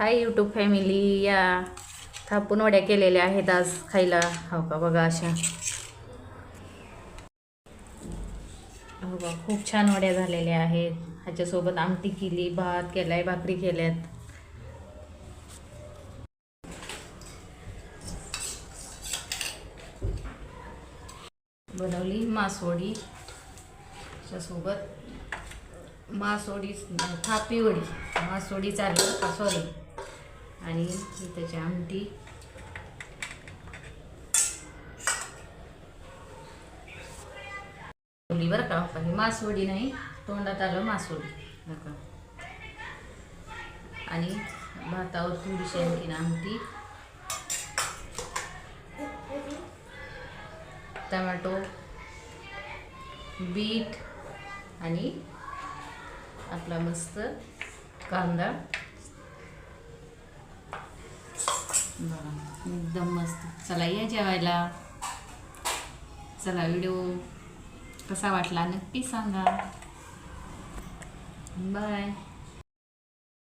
Hi YouTube family या थापून वड्या केलेल्या आहेत आज खायला. हो का बघा अशा. हो का खूप छान वड्या झालेल्या आहेत. ह्याच्यासोबत आमटी केली भात केलाय भाकरी केल्यात. बनवली मासवडी. सोबत मासोडी थापी वडी. मासवडी चालू सॉरी आणि त्याची आमटी. बरं का? काही मासवडी नाही. तोंडात आलं मासवडी. नका आणि भातावर थोडीशी आणखीन आमटी. टमॅटो बीट आणि आपला मस्त कांदा. बरं. एकदम मस्त. चला या जेवायला. चला व्हिडिओ कसा वाटला नक्की सांगा. बाय.